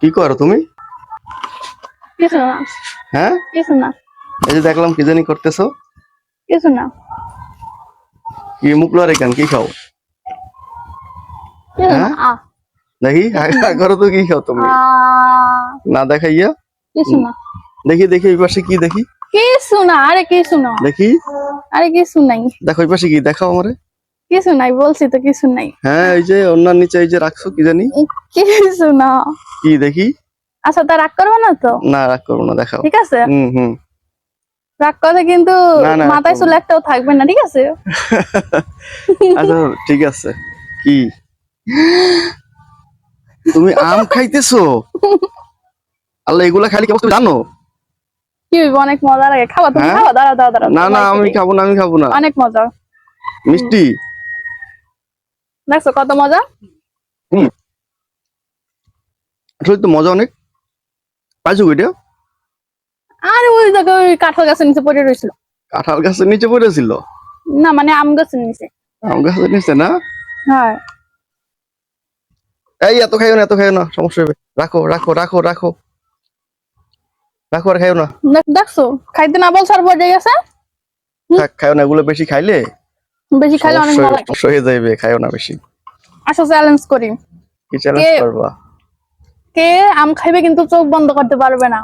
কি করো তুমি? কিছু না। হ্যাঁ? কিছু না। এই যে দেখলাম কি জানি করতেছো। কিছু না। কি মুখ লড়ে কেন? কি খাও? হ্যাঁ? দেখি করো তো কি খাও তুমি? না দেখাইয়া? কিছু না। দেখি দেখি ওই পাশে কি দেখি? কিছু না। আরে কিছু না। দেখি। আরে কিছু নাই। দেখো ওই পাশে কি দেখাও আমারে। কিছু নাই বলছি তো কিছু নাই। হ্যাঁ এই যে অন্যান্য নিচে এই যে রাখছো কি জানি? কিছু না। কি দেখি? আচ্ছা তা রাগ করবে না তো? না রাগ করব না দেখাও। ঠিক আছে? হুম হুম। রাগ করে কিন্তু মাথায় চুল একটাও থাকবে না ঠিক আছে? আচ্ছা ঠিক আছে। কি? তুমি আম খাইতেছো? আল্লাহ এগুলা খালি কেমন জানো? কি অনেক মজা লাগে। খাবা তুমি হ্যাঁ? দাঁড়া দাঁড়া দাঁড়া না না আমি খাব না আমি খাব না। অনেক মজা। মিষ্টি? দেখছ কত মজা? আসলে তো মজা অনেক। পাইছো আর ওই ওই কাঁঠাল গাছের নিচে পড়ে রয়েছিল কাঁঠাল গাছের নিচে পড়েছিল না মানে আম গাছের নিচে। আম গাছের নিচে না? হ্যাঁ। এই এত খাইও না এত খাইও না সমস্যা হবে। রাখো রাখো রাখো রাখো। রাখো আর খাইও না। দেখছ? খাইতে না বলছো আর পড়ে গেছে? খাইও না এগুলো বেশি খাইলে বেশি খাইলে অনেক মজা লাগে। সমস্যা হয়ে যাইবে খাইও না বেশি। আসো চ্যালেঞ্জ করি। কি চ্যালেঞ্জ করবা? কে আম খাইবে কিন্তু চোখ বন্ধ করতে পারবে না।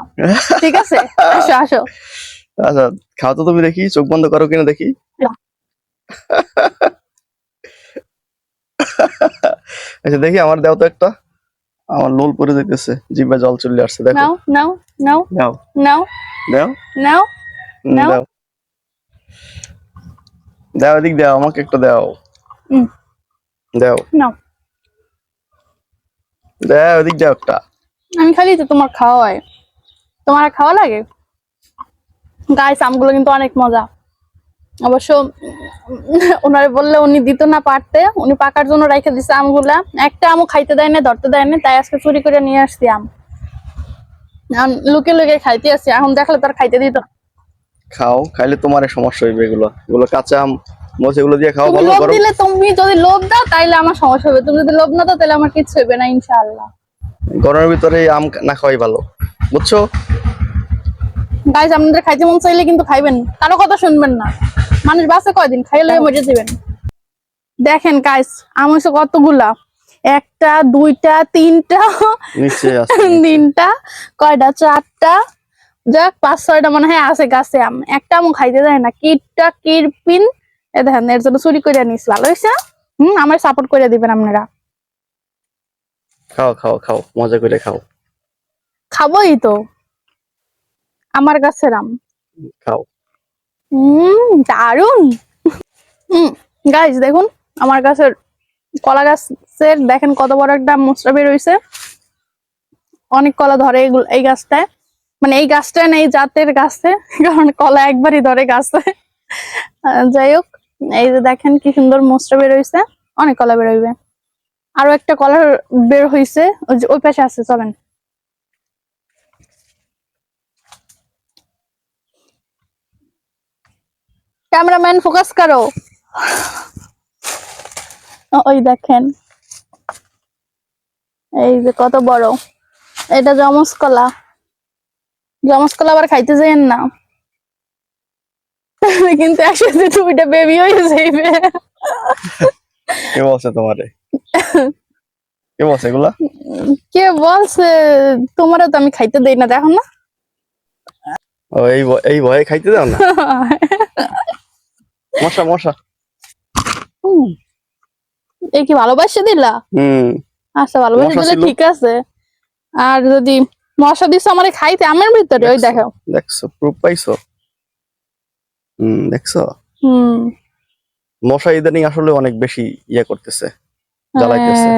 ঠিক আছে? আসো আসো। আচ্ছা খাও তো তুমি দেখি চোখ বন্ধ করো কিনা দেখি। আচ্ছা দেখি আমার দাও তো একটা। আমার লোল পরে যাইতেছে জিভে জল চলে আসছে দেখো। নাও নাও নাও। নাও। দাও নাও? হুম, নাও। দাও এদিক দাও আমাকে একটা দাও। দাও। নাও। দাও এদিক দাও একটা। আমি খালি তো তোমার খাওয়া হয় তোমার খাওয়া লাগে? গাইস আমগুলো কিন্তু অনেক মজা। অবশ্য ওনারে বললে উনি দিত না পারতে। উনি পাকার জন্য রেখে দিছে আমগুলা। একটা আমও খাইতে দেয় না ধরতে দেয় না তাই আজকে চুরি করে নিয়ে আসছি আম। লুকে লুকে খাইতে আসছি এখন দেখলে তার খাইতে দিত না। খাও খাইলে তোমার সমস্যা হইবে এগুলো। এগুলো কাঁচা আম মোচ এগুলো দিয়ে খাও ভালো লোভ দিলে তুমি যদি লোভ দাও তাইলে আমার সমস্যা হবে। তুমি যদি লোভ না দাও তাহলে আমার কিচ্ছু হবে না ইনশাআল্লাহ। গরমের ভিতরে আম না খাওয়াই ভালো। বুঝছ? গাইজ আপনাদের খাইতে মন চাইলে কিন্তু খাইবেন। কারও কথা শুনবেন না। মানুষ বাসে কয়দিন? খাইলে মরে যাবেন। দেখেন গাইজ আম হচ্ছে কতগুলা? একটা দুইটা তিনটা তিনটা কয়টা? চারটা যাক পাঁচ ছয়টা মনে হয় আছে গাছে আম। একটা আমও খাইতে দেয় না। কিটটা কিরপিন এ দেখেন এর জন্য চুরি করে নিস ভালো হয়েছে হম আমার সাপোর্ট করে দিবেন আপনারা। খাও খাও খাও মজা করে খাও। খাবোই তো। আমার গাছের আম। খাও। হুম দারুণ হুম গাইস দেখুন আমার গাছের কলা গাছের দেখেন কত বড় একটা মোচড়া বের অনেক কলা ধরে এই গাছটায়। মানে এই গাছটা না, এই জাতের গাছে, কারণ কলা একবারই ধরে গাছে। যাই হোক, এই যে দেখেন কি সুন্দর মোচড়া বের হইছে। অনেক কলা বের হইবে। আরও একটা কলা বের হইছে, ওই পাশে আছে, চলেন। ক্যামেরাম্যান ফোকাস করো। ওই দেখেন। এই যে কত বড়। এটা জমস কলা। জমস কলা আবার খাইতে যাইয়েন না। কিন্তু একসাথে দুইটা বেবি হয়ে যাইবে। কে বলছে তোমারে? কে বলছে এগুলা? কে বলছে? তোমারও তো আমি খাইতে দেই না দেখো না। ও এই এই ভয়ে খাইতে দাও না? মশা মশা। এই কি ভালোবাসা দিলা? হুম। আচ্ছা ভালোবাসা দিলে ঠিক আছে। আর যদি মশা দিস আমারে খাইতে আমের ভিতরে ওই? দেখো। দেখছ প্রুফ পাইছো? হুম দেখছ? হুম। মশা ইদানিং আসলে অনেক বেশি ইয়ে করতেছে জ্বালাইতেছে।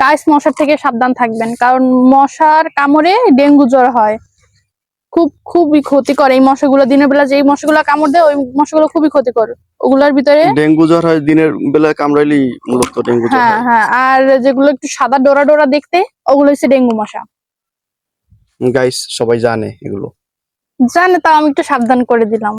কাইস মশার থেকে সাবধান থাকবেন কারণ মশার কামড়ে ডেঙ্গু জ্বর হয়। খুব খুবই ক্ষতিকর এই মশাগুলো দিনের বেলা যে মশাগুলো কামড় দেয় ওই মশাগুলো খুবই ক্ষতিকর। ওগুলোর ভিতরে? ডেঙ্গু জ্বর হয় দিনের বেলা কামড়াইলি মূলত ডেঙ্গু জ্বর হ্যাঁ হ্যাঁ। আর যেগুলো একটু সাদা ডোরা ডোরা দেখতে ওগুলো হচ্ছে ডেঙ্গু মশা। গাইস সবাই জানে এগুলো। জানে তাও আমি একটু সাবধান করে দিলাম।